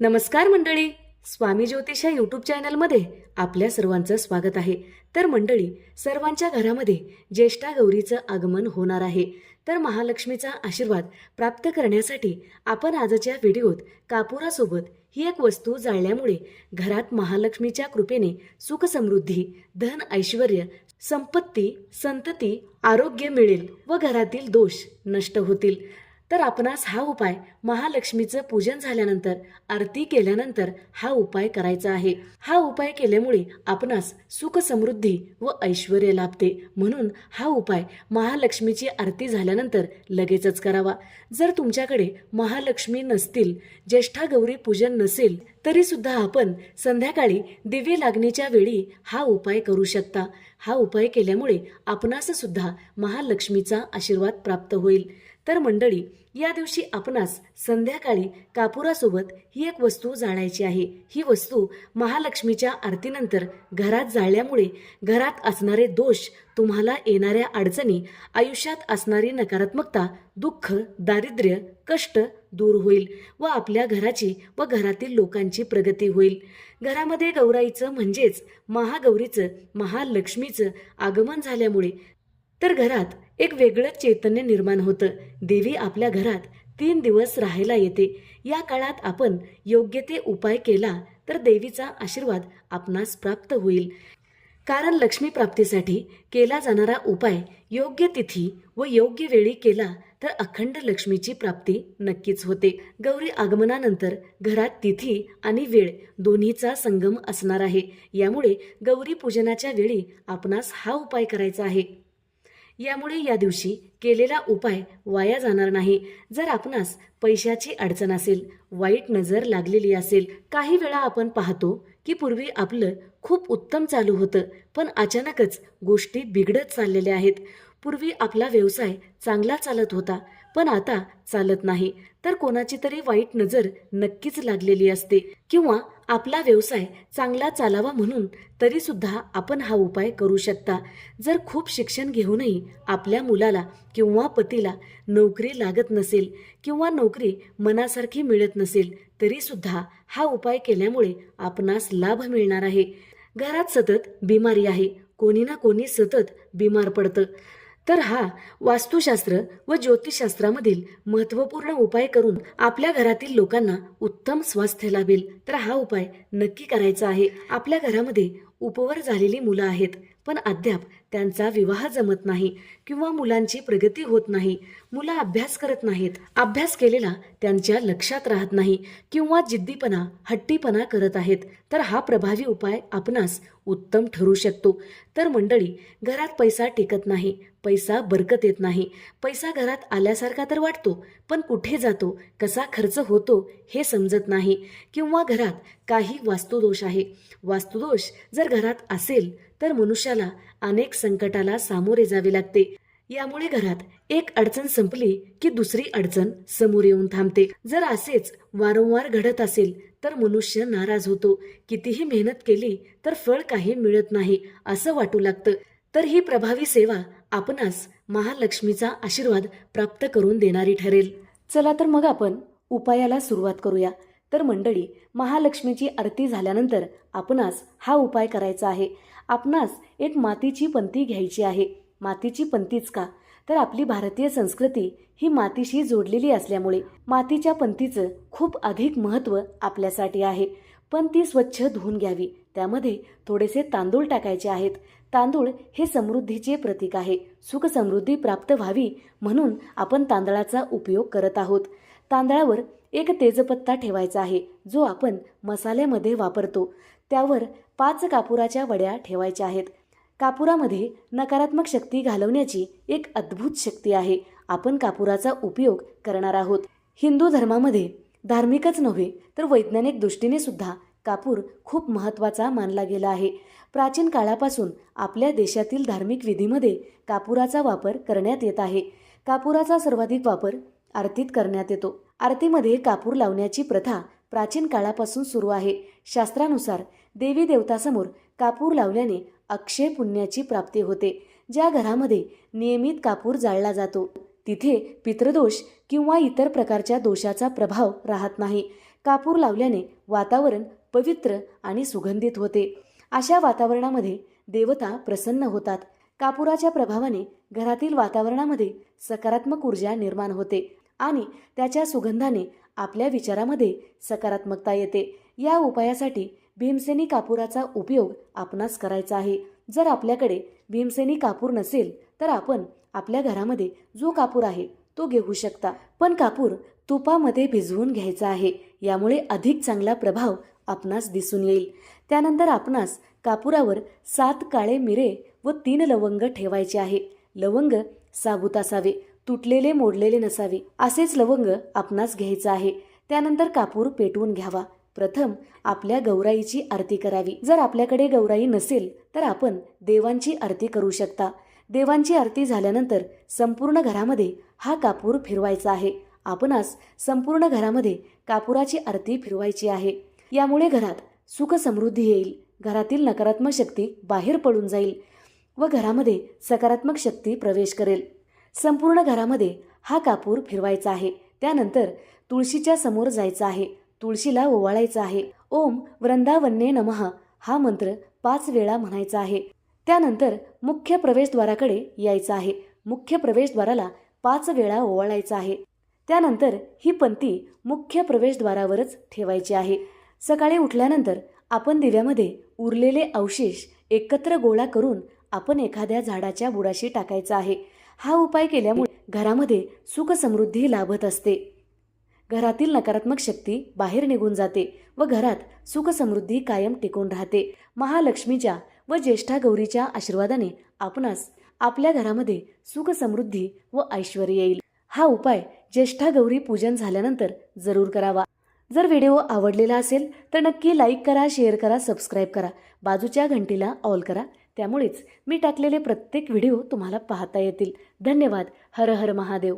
नमस्कार मंडळी. स्वामी ज्योतिषा यूट्यूब चॅनलमध्ये आपल्या सर्वांचं स्वागत आहे. तर मंडळी सर्वांच्या घरामध्ये ज्येष्ठा गौरीचं आगमन होणार आहे. तर महालक्ष्मीचा आशीर्वाद प्राप्त करण्यासाठी आपण आजच्या व्हिडिओत कापुरासोबत ही एक वस्तू जाळल्यामुळे घरात महालक्ष्मीच्या कृपेने सुखसमृद्धी धन ऐश्वर संपत्ती संतती आरोग्य मिळेल व घरातील दोष नष्ट होतील. तर आपणास हा उपाय महालक्ष्मीचं पूजन झाल्यानंतर आरती केल्यानंतर हा उपाय करायचा आहे. हा उपाय केल्यामुळे आपणास सुख समृद्धी व ऐश्वर लाभते. म्हणून हा उपाय महालक्ष्मीची आरती झाल्यानंतर लगेचच करावा. जर तुमच्याकडे महालक्ष्मी नसतील ज्येष्ठा गौरी पूजन नसेल तरी सुद्धा आपण संध्याकाळी दिवे लागणीच्या वेळी हा उपाय करू शकता. हा उपाय केल्यामुळे आपणास सुद्धा महालक्ष्मीचा आशीर्वाद प्राप्त होईल. तर मंडळी या दिवशी आपणास संध्याकाळी कापुरासोबत ही एक वस्तू जाळायची आहे. ही वस्तू महालक्ष्मीच्या आरतीनंतर घरात जाळल्यामुळे घरात असणारे दोष तुम्हाला येणाऱ्या अडचणी आयुष्यात असणारी नकारात्मकता दुःख दारिद्र्य कष्ट दूर होईल व आपल्या घराची व घरातील लोकांची प्रगती होईल. घरामध्ये गौराईचं म्हणजेच महागौरीचं महालक्ष्मीचं आगमन झाल्यामुळे तर घरात एक वेगळं चैतन्य निर्माण होतं. देवी आपल्या घरात तीन दिवस राहायला येते. या काळात आपण योग्य ते उपाय केला तर देवीचा आशीर्वाद आपणास प्राप्त होईल. कारण लक्ष्मी प्राप्तीसाठी केला जाणारा उपाय योग्य तिथी व योग्य वेळी केला तर अखंड लक्ष्मीची प्राप्ती नक्कीच होते. गौरी आगमनानंतर घरात तिथी आणि वेळ दोन्हीचा संगम असणार आहे. यामुळे गौरी पूजनाच्या वेळी आपणास हा उपाय करायचा आहे. यामुळे या दिवशी केलेला उपाय वाया जाणार नाही. जर आपणास पैशाची अडचण असेल वाईट नजर लागलेली असेल काही वेळा आपण पाहतो की पूर्वी आपलं खूप उत्तम चालू होतं पण अचानकच गोष्टी बिघडत चाललेल्या आहेत. पूर्वी आपला व्यवसाय चांगला चालत होता पण आता चालत नाही. तर कोणाची तरी वाईट नजर नक्कीच लागलेली असते. किंवा आपला व्यवसाय चांगला चालावा म्हणून तरी सुद्धा आपण हा उपाय करू शकता. जर खूप शिक्षण घेऊनही आपल्या मुलाला किंवा पतीला नोकरी लागत नसेल किंवा नोकरी मनासारखी मिळत नसेल तरी सुद्धा हा उपाय केल्यामुळे आपणास लाभ मिळणार आहे. घरात सतत बिमारी आहे. कोणी ना कोणी सतत बिमार पडतं. तर हा वास्तुशास्त्र व ज्योतिषशास्त्रामधील महत्त्वपूर्ण उपाय करून आपल्या घरातील लोकांना उत्तम स्वास्थ्य लाभेल. तर हा उपाय नक्की करायचा आहे. आपल्या घरामध्ये उपवर झालेली मुलं आहेत. पण अद्याप त्यांचा विवाह जमत नाही किंवा मुलांची प्रगती होत नाही. मुलं अभ्यास करत नाहीत. अभ्यास केलेला त्यांच्या लक्षात राहत नाही किंवा जिद्दीपणा हट्टीपणा करत आहेत. तर हा प्रभावी उपाय आपणास उत्तम ठरू शकतो. तर मंडळी घरात पैसा टिकत नाही पैसा बरकत येत नाही. पैसा घरात आल्यासारखा तर वाटतो पण कुठे जातो कसा खर्च होतो हे समजत नाही किंवा घरात काही वास्तुदोष आहे. वास्तुदोष जर घरात असेल तर मनुष्याला अनेक संकटाला सामोरे जावे लागते. यामुळे घरात एक अडचण संपली की दुसरी अडचण समोर येऊन थांबते. जर असेच वारंवार घडत असेल तर मनुष्य नाराज होतो. कितीही मेहनत केली तर फळ काही मिळत नाही असं वाटू लागतं. तर ही प्रभावी सेवा आपणास महालक्ष्मीचा आशीर्वाद प्राप्त करून देणारी ठरेल. चला तर मग आपण उपायाला सुरुवात करूया. तर मंडळी महालक्ष्मीची आरती झाल्यानंतर आपणास हा उपाय करायचा आहे. आपणास एक मातीची पंती घ्यायची आहे. मातीची पंतीच का? तर आपली भारतीय संस्कृती ही मातीशी जोडलेली असल्यामुळे मातीच्या पंतीचं खूप अधिक महत्त्व आपल्यासाठी आहे. पण ती स्वच्छ धुवून घ्यावी. त्यामध्ये थोडेसे तांदूळ टाकायचे आहेत. तांदूळ हे समृद्धीचे प्रतीक आहे. सुख समृद्धी प्राप्त व्हावी म्हणून आपण तांदळाचा उपयोग करत आहोत. तांदळावर एक तेजपत्ता ठेवायचा आहे जो आपण मसाल्यामध्ये वापरतो. त्यावर पाच कापुराच्या वड्या ठेवायच्या आहेत. कापुरामध्ये नकारात्मक शक्ती घालवण्याची एक अद्भुत शक्ती आहे. आपण कापुराचा उपयोग करणार आहोत. हिंदू धर्मामध्ये धार्मिकच नव्हे तर वैज्ञानिक दृष्टीने सुद्धा कापूर खूप महत्त्वाचा मानला गेला आहे. प्राचीन काळापासून आपल्या देशातील धार्मिक विधीमध्ये कापुराचा वापर करण्यात येत आहे. कापुराचा सर्वाधिक वापर आरतीत करण्यात येतो. आरतीमध्ये कापूर लावण्याची प्रथा प्राचीन काळापासून सुरू आहे. शास्त्रानुसार देवी देवतासमोर कापूर लावल्याने अक्षय पुण्याची प्राप्ती होते. ज्या घरामध्ये नियमित कापूर जाळला जातो तिथे पितृदोष किंवा इतर प्रकारच्या दोषाचा प्रभाव राहत नाही. कापूर लावल्याने वातावरण पवित्र आणि सुगंधित होते. अशा वातावरणामध्ये देवता प्रसन्न होतात. कापुराच्या प्रभावाने घरातील वातावरणामध्ये सकारात्मक ऊर्जा निर्माण होते आणि त्याच्या सुगंधाने आपल्या विचारामध्ये सकारात्मकता येते. या उपायासाठी भीमसेनी कापुराचा उपयोग आपणास करायचा आहे. जर आपल्याकडे भीमसेनी कापूर नसेल तर आपण आपल्या घरामध्ये जो कापूर आहे तो घेऊ शकता. पण कापूर तुपामध्ये भिजवून घ्यायचा आहे. यामुळे अधिक चांगला प्रभाव आपणास दिसून येईल. त्यानंतर आपणास कापुरावर सात काळे मिरे व तीन लवंग ठेवायचे आहे. लवंग साबूत असावे तुटलेले मोडलेले नसावे. असेच लवंग आपणास घ्यायचं आहे. त्यानंतर कापूर पेटवून घ्यावा. प्रथम आपल्या गौराईची आरती करावी. जर आपल्याकडे गौराई नसेल तर आपण देवांची आरती करू शकता. देवांची आरती झाल्यानंतर संपूर्ण घरामध्ये हा कापूर फिरवायचा आहे. आपणास संपूर्ण घरामध्ये कापुराची आरती फिरवायची आहे. यामुळे घरात सुख समृद्धी येईल. घरातील नकारात्मक शक्ती बाहेर पडून जाईल व घरामध्ये सकारात्मक शक्ती प्रवेश करेल. संपूर्ण घरामध्ये हा कापूर फिरवायचा आहे. त्यानंतर तुळशीच्या समोर जायचं आहे. तुळशीला ओवाळायचं आहे. ओम वृंदावन्ने नमः हा मंत्र पाच वेळा म्हणायचा आहे. त्यानंतर मुख्य प्रवेशद्वाराकडे यायचं आहे. मुख्य प्रवेशद्वाराला पाच वेळा ओवाळायचं आहे. त्यानंतर ही पंक्ती मुख्य प्रवेशद्वारावरच ठेवायची आहे. सकाळी उठल्यानंतर आपण दिव्यामध्ये उरलेले अवशेष एकत्र गोळा करून आपण एखाद्या झाडाच्या बुडाशी टाकायचा आहे. हा उपाय केल्यामुळे घरामध्ये सुखसमृद्धी लाभत असते. घरातील नकारात्मक शक्ती बाहेर निघून जाते व घरात सुख समृद्धी कायम टिकून राहते. महालक्ष्मीच्या व ज्येष्ठा गौरीच्या आशीर्वादाने आपणास आपल्या घरामध्ये सुख समृद्धी व ऐश्वर येईल. हा उपाय ज्येष्ठा गौरी पूजन झाल्यानंतर जरूर करावा. जर व्हिडिओ आवडलेला असेल तर नक्की लाईक करा शेअर करा सबस्क्राईब करा. बाजूच्या घंटीला ऑल करा. त्यामुळेच मी टाकलेले प्रत्येक व्हिडिओ तुम्हाला पाहता येतील. धन्यवाद. हर हर महादेव.